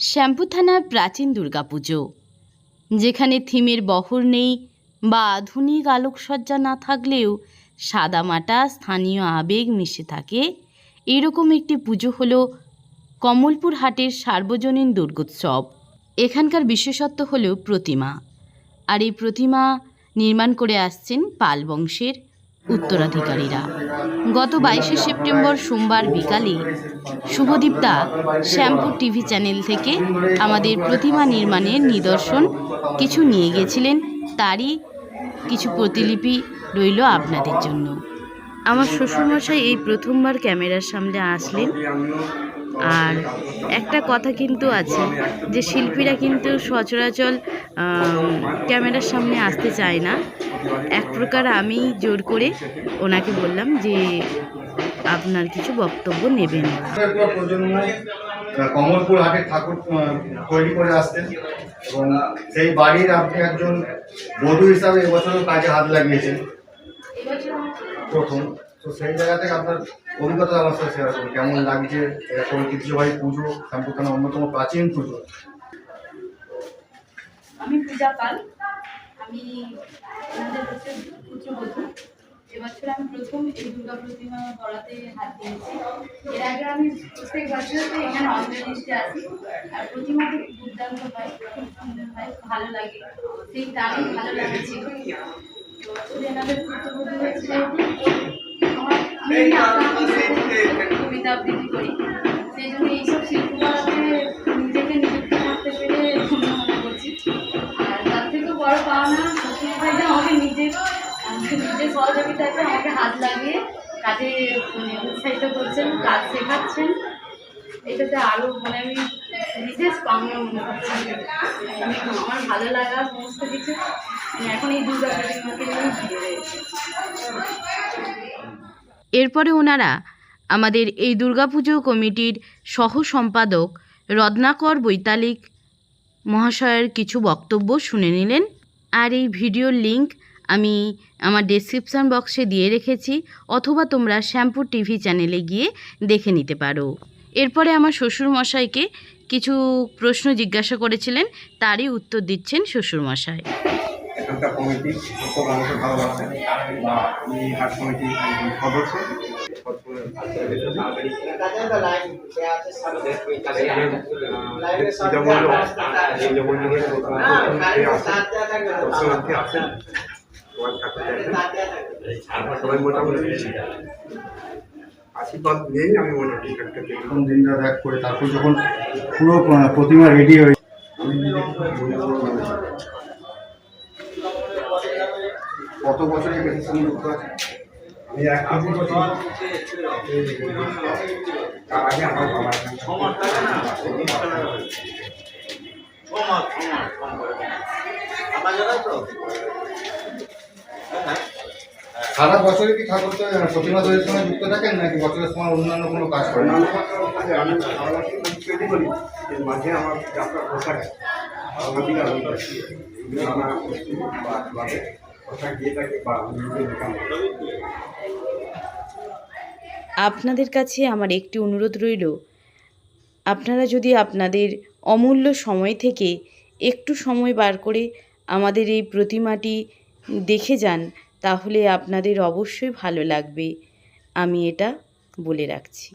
শ্যামপুর থানার প্রাচীন দুর্গাপুজো যেখানে থিমের বহর নেই বা আধুনিক আলোকসজ্জা না থাকলেও সাদামাটা স্থানীয় আবেগ মিশে থাকে। এরকম একটি পুজো হলো কমলপুর হাটের সার্বজনীন দুর্গোৎসব। এখানকার বিশেষত্ব হলো প্রতিমা। আর এই প্রতিমা নির্মাণ করে আসছেন পাল বংশের উত্তরাধিকারীরা। গত বাইশে সেপ্টেম্বর সোমবার বিকালে শুভদীপ দা শ্যামপুর টিভি চ্যানেল থেকে আমাদের প্রতিমা নির্মাণের নিদর্শন কিছু নিয়ে গেছিলেন। তারই কিছু প্রতিলিপি রইল আপনাদের জন্য। আমার শ্বশুরমশাই এই প্রথমবার ক্যামেরার সামনে আসলেন। আর একটা কথা কিন্তু আছে, যে শিল্পীরা কিন্তু সচরাচর ক্যামেরার সামনে আসতে চায় না। এক প্রকার আমি জোর করে ওনাকে বললাম যে, আপনার কিছু বক্তব্য নেবেন। কমলপুর হাটের ঠাকুর তৈরি করে আসতেন এবং সেই বাড়ির আপনি একজন বধূ হিসাবে এবছরও কাজে হাত লাগিয়েছেন। প্রথম। তো সেই জায়গা থেকে আপনার অভিজ্ঞতা আমার সাথে কেমন লাগছে? একটা ঐতিহ্যবাহী পুজো শ্যামপুরখানা অন্যতম প্রাচীন পুজো? আমি পূজা পাল। আমি ওনাদের হচ্ছে পুত্রবধূ। এবছর আমি প্রথম এই দুর্গা প্রতিমা গড়াতে হাত দিয়েছি। এর আগে আমি প্রত্যেক বছর এখানে অঞ্জলিতে আসি। আর প্রতিমাটি দুর্দান্ত হয়, খুব সুন্দর হয়, ভালো লাগে। সেই টানই ভালো লাগছিল এবছর এনাদের পুত্রবধূ হয়েছে কবিতা আবৃত্তি করি। সেই জন্য এইসব শিল্পকলাতে নিজেকে নিযুক্ত করতে পেরে মনে করছি। আর তার থেকেও বড় পাওনা শ্বশুর ভাইটা আমাকে নিজে নিজের সহযোগিতাতে আমাকে হাত লাগিয়ে কাজে মানে উৎসাহিত করছেন, কাজ শেখাচ্ছেন। এটাতে আরও মানে আমি বিশেষ পাওনা মনে করছি। আমি আমার ভালো লাগা, সমস্ত কিছু। মানে এখন এই দুর্গা প্রতিমাকে এরপরে ওনারা আমাদের এই দুর্গাপুজো কমিটির সহ সম্পাদক রত্নাকর বৈতালিক মহাশয়ের কিছু বক্তব্য শুনে নিলেন। আর এই ভিডিওর লিঙ্ক আমি আমার ডেসক্রিপশান বক্সে দিয়ে রেখেছি, অথবা তোমরা শ্যামপুর টিভি চ্যানেলে গিয়ে দেখে নিতে পারো। এরপরে আমার শ্বশুরমশাইকে কিছু প্রশ্ন জিজ্ঞাসা করেছিলেন, তারই উত্তর দিচ্ছেন শ্বশুরমশাই। এখানকার কমিটি যত মানুষের ভালোবাসে। বা আমি হাট একজন সদস্য। আছেন সবাই মোটামুটি আশীর্বাদ নিয়েই আমি একটা করে তারপর যখন পুরো প্রতিমা রেডি হয়ে কত বছরে বেশি সঙ্গে যুক্ত আছে আমি এক তার আগে আমার বাবার সারা বছরে কি ঠাকুর প্রতিমা তৈরির সঙ্গে যুক্ত থাকেন নাকি বছরের সময় অন্যান্য কোনো কাজ করেন? আমি সারা বছর তৈরি করি। মাঝে আমার যাত্রা পোশাক আমার আপনাদের কাছে আমার একটি অনুরোধ রইল, আপনারা যদি আপনাদের অমূল্য সময় থেকে একটু সময় বার করে আমাদের এই প্রতিমাটি দেখে যান, তাহলে আপনাদের অবশ্যই ভালো লাগবে। আমি এটা বলে রাখছি।